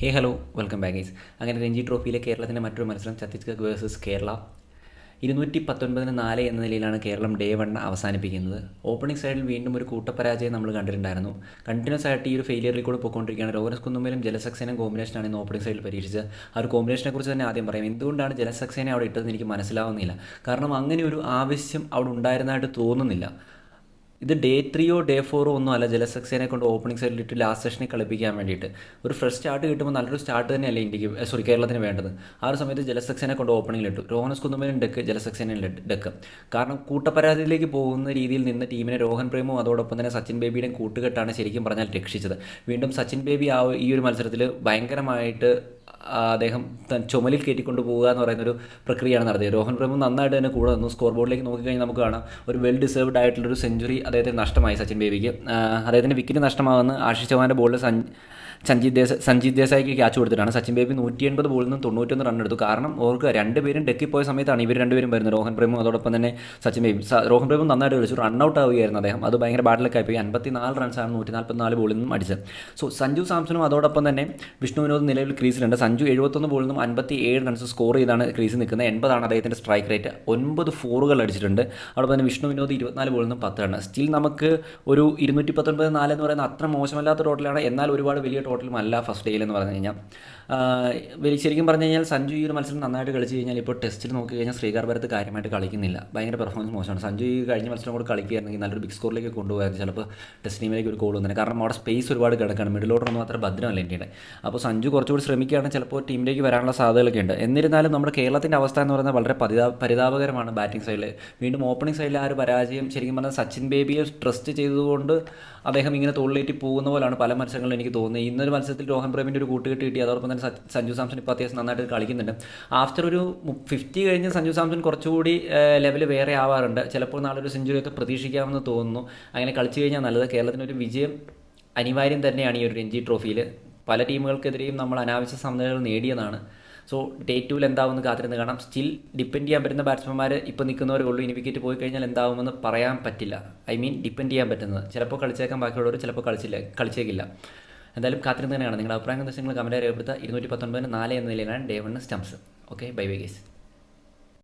ഹേ hello welcome back അങ്ങനെ രഞ്ജി ട്രോഫിയിലെ കേരളത്തിന്റെ മറ്റൊരു മത്സരം ഛത്തീസ്ഗഡ് വേഴ്സസ് കേരള. ഇരുന്നൂറ്റി പത്തൊൻപതിന് നാല് എന്ന നിലയിലാണ് കേരളം ഡേ വൺ അവസാനിപ്പിക്കുന്നത്. ഓപ്പണിംഗ് സൈഡിൽ വീണ്ടും ഒരു കൂട്ടപരാജയം നമ്മൾ കണ്ടിട്ടുണ്ടായിരുന്നു. കണ്ടിന്യൂസ് ആയിട്ട് ഈ ഒരു ഫെയിലിയറിൽ കൂടെ പോയിക്കൊണ്ടിരിക്കുകയാണ്. ലോറൻസ് കുന്നുമേലും ജലസക്സേനയും കോമ്പിനേഷനാണ് ഇന്ന് ഓപ്പണിംഗ് സൈഡിൽ പരീക്ഷിച്ചത്. ആ ഒരു കോമ്പിനേഷനെ കുറിച്ച് തന്നെ ആദ്യം പറയാം. എന്തുകൊണ്ടാണ് ജലസക്സേന അവിടെ ഇട്ടതെന്ന് എനിക്ക് മനസ്സിലാവുന്നില്ല. കാരണം അങ്ങനെ ഒരു ആവശ്യം അവിടെ ഉണ്ടായിരുന്നതായിട്ട് തോന്നുന്നില്ല. ഇത് ഡേ ത്രീയോ ഡേ ഫോറോ ഒന്നും അല്ല. ജലസക്സേനെ കൊണ്ട് ഓപ്പണിംഗ് സൈഡിലിട്ട് ലാസ്റ്റ് സെഷനിൽ കളിപ്പിക്കാൻ വേണ്ടിയിട്ട്. ഒരു ഫ്രഷ് സ്റ്റാർട്ട് കിട്ടുമ്പോൾ നല്ലൊരു സ്റ്റാർട്ട് തന്നെയല്ലേ ഇന്ത്യയ്ക്ക് സോറി കേരളത്തിന് വേണ്ടത്. ആ ഒരു സമയത്ത് ജലസക്സേനെ കൊണ്ട് ഓപ്പണിംഗിലിട്ടു രോഹനസ് കുന്നുമേലും ഡെക്ക് ജലസക്സേനയും ഡെക്ക്. കാരണം കൂട്ടപരാതിയിലേക്ക് പോകുന്ന രീതിയിൽ നിന്ന് ടീമിനെ രോഹൻ പ്രേമും അതോടൊപ്പം തന്നെ സച്ചിൻ ബേബിയുടെയും കൂട്ടുകെട്ടാണ് ശരിക്കും പറഞ്ഞാൽ രക്ഷിച്ചത്. വീണ്ടും സച്ചിൻ ബേബി ആ ഈ ഒരു മത്സരത്തിൽ ഭയങ്കരമായിട്ട് അദ്ദേഹം തൻ ചുമലിൽ കയറ്റിക്കൊണ്ട് പോകുക എന്ന് പറയുന്ന ഒരു പ്രക്രിയയാണ് നടത്തിയത്. രോഹൻ പ്രഭു നന്നായിട്ട് തന്നെ കൂടെ നിന്നു. സ്കോർ ബോർഡിലേക്ക് നോക്കിക്കഴിഞ്ഞാൽ നമുക്ക് കാണാം. ഒരു വെൽ ഡിസേർവ്ഡ് ആയിട്ടുള്ളൊരു സെഞ്ചുറി അദ്ദേഹത്തിന് നഷ്ടമായി സച്ചിൻ ബേബിക്ക്. അദ്ദേഹത്തിന്റെ വിക്കറ്റ് നഷ്ടമാകുന്ന ആശിഷ് ചൗഹാന്റെ ബോളിൽ സഞ്ജിത് ദേശ സഞ്ജിത് ദേശായിക്ക് ക്യാച്ച് കൊടുത്തിട്ടാണ്. സച്ചിൻ ബേബി നൂറ്റി എൺപത് ബോളിൽ നിന്ന് തൊണ്ണൂറ്റൊന്ന് റൺ എടുത്തു. കാരണം ഓർക്ക് രണ്ടുപേരും ഡെക്കി പോയ സമയത്താണ് ഇവർ രണ്ടുപേരും വരുന്നത്. രോഹൻ പ്രേമു അതോടൊപ്പം തന്നെ സച്ചിൻ ബേബി. രോഹൻ പ്രേമു നന്നായിട്ട് കളിച്ചു. റൺ ഔട്ട് ആവുകയായിരുന്നു അദ്ദേഹം. അത് ഭയങ്കര ബാഡിലൊക്കെ ആയിപ്പോയി. അൻപത്തി നാല് റൺസാണ് നൂറ്റി നാൽപ്പത്തിനാല് ബോളിൽ നിന്നും അടിച്ചത്. സോ സഞ്ജു സാംസണും അതോടൊപ്പം തന്നെ വിഷ്ണു വിനോദ് നിലവിൽ ക്രീസിലുണ്ട് സഞ്ജു എഴുപത്തൊന്ന് ബോളിൽ നിന്നും അൻപത്തി ഏഴ് റൺസ് സ്കോർ ചെയ്താണ് ക്രീസിൽ നിൽക്കുന്നത്. എൺപതാണ് അദ്ദേഹത്തിന്റെ സ്ട്രൈക്ക് റേറ്റ്. ഒൻപത് ഫോറുകൾ അടിച്ചിട്ടുണ്ട്. അവിടെ തന്നെ വിഷ്ണു വിനോദ് ഇരുപത്തിനാല് ബോളിൽ നിന്നും പത്ത് റൺ സ്റ്റിൽ നമുക്ക് ഒരു ഇരുന്നൂറ്റി പത്തൊൻപത് നാല് എന്ന് പറയുന്ന അത്ര മോശമല്ലാത്ത ടോട്ടലാണ്. എന്നാൽ ഒരുപാട് വലിയ ടോട്ടലും അല്ല ഫസ്റ്റ് ഡേയിൽ എന്ന് പറഞ്ഞു കഴിഞ്ഞാൽ. ശരിക്കും പറഞ്ഞു കഴിഞ്ഞാൽ സഞ്ജു ഈ ഒരു മത്സരം നന്നായിട്ട് കളിച്ചു കഴിഞ്ഞാൽ ഇപ്പോൾ ടെസ്റ്റിൽ നോക്കി കഴിഞ്ഞാൽ ശ്രീകാർ ഭരത്ത് കാര്യമായിട്ട് കളിക്കുന്നില്ല. ഭയങ്കര പെർഫോമൻസ് മോശമാണ്. സഞ്ജു ഈ കഴിഞ്ഞ മത്സരം കൂടെ കളിക്കുകയായിരുന്നെങ്കിൽ നല്ലൊരു ബിഗ് സ്കോറിലേക്ക് കൊണ്ടുപോയായിരുന്നു. ചിലപ്പോൾ ടെസ്റ്റ് ടീമിലേക്ക് ഒരു കോൾ വന്നത് കാരണം അവിടെ സ്പേസ് ഒരുപാട് കിടക്കാണ്. മിഡിൽ ഓർഡർ അത്ര ഭദ്രമല്ല ഇന്ത്യയുടെ. അപ്പോൾ സഞ്ജു കുറച്ചുകൂടി ശ്രമിക്കുകയാണെങ്കിൽ ചിലപ്പോൾ ടീമിലേക്ക് വരാനുള്ള സാധ്യതകളൊക്കെ ഉണ്ട്. എന്നിരുന്നാലും നമ്മുടെ കേരളത്തിന്റെ അവസ്ഥ എന്ന് പറയുന്നത് വളരെ പരിതാ പരിതാപകരമാണ് ബാറ്റിംഗ് സൈഡിൽ വീണ്ടും ഓപ്പണിംഗ് സൈഡിൽ ആ ഒരു പരാജയം ശരിക്കും പറഞ്ഞാൽ സച്ചിൻ ബേബിയെ ട്രസ്റ്റ് ചെയ്തതുകൊണ്ട് അദ്ദേഹം ഇങ്ങനെ തോളിലേറ്റി പോകുന്ന പോലെയാണ് പല മത്സരങ്ങളിലും എനിക്ക് തോന്നുന്നത്. ഇന്നൊരു മത്സരത്തിൽ രോഹൻ പ്രേമിന്റെ ഒരു കൂട്ടുകെട്ട് കിട്ടി അതോടൊപ്പം തന്നെ സഞ്ജു സാംസൺ ഇപ്പോൾ അത്യാവശ്യം നന്നായിട്ട് കളിക്കുന്നുണ്ട്. ആഫ്റ്റർ ഒരു ഫിഫ്റ്റി കഴിഞ്ഞ് സഞ്ജു സാംസൺ കുറച്ചുകൂടി ലെവൽ വേറെ ആവാറുണ്ട്. ചിലപ്പോൾ നാളെ ഒരു സെഞ്ചുറി ഒക്കെ പ്രതീക്ഷിക്കാമെന്ന് തോന്നുന്നു. അങ്ങനെ കളിച്ചു കഴിഞ്ഞാൽ നല്ലത്. കേരളത്തിനൊരു വിജയം അനിവാര്യം തന്നെയാണ് ഈ ഒരു രഞ്ജി ട്രോഫിയിൽ പല ടീമുകൾക്കെതിരെയും നമ്മൾ അനാവശ്യ സമനിലകൾ നേടിയതാണ്. സോ ഡേ ടൂവിൽ എന്താവുമെന്ന് കാത്തിരുന്ന് കാണാം. സ്റ്റിൽ ഡിപ്പെൻഡ് ചെയ്യാൻ പറ്റുന്ന ബാറ്റ്സ്മാൻമാർ ഇപ്പോൾ നിൽക്കുന്നവരേ ഉള്ളൂ. ഇനി വിക്കറ്റ് പോയി കഴിഞ്ഞാൽ എന്താവുമെന്ന് പറയാൻ പറ്റില്ല. ഐ മീൻ ഡിപ്പെൻഡ് ചെയ്യാൻ പറ്റുന്നത്. ചിലപ്പോൾ കളിച്ചേക്കാൻ ബാക്കിയുള്ളവർ ചിലപ്പോൾ കളിച്ചില്ല കളിച്ചേക്കില്ല. എന്തായാലും കാത്തിരുന്ന് തന്നെയാണ്. നിങ്ങളുടെ അഭിപ്രായം എന്താ നിങ്ങൾ കമന്റ് രേഖപ്പെടുത്തുക. ഇരുന്നൂറ്റി പത്തൊൻപതിന് നാല് എന്ന നിലയിലാണ് day one stumps okay bye bye guys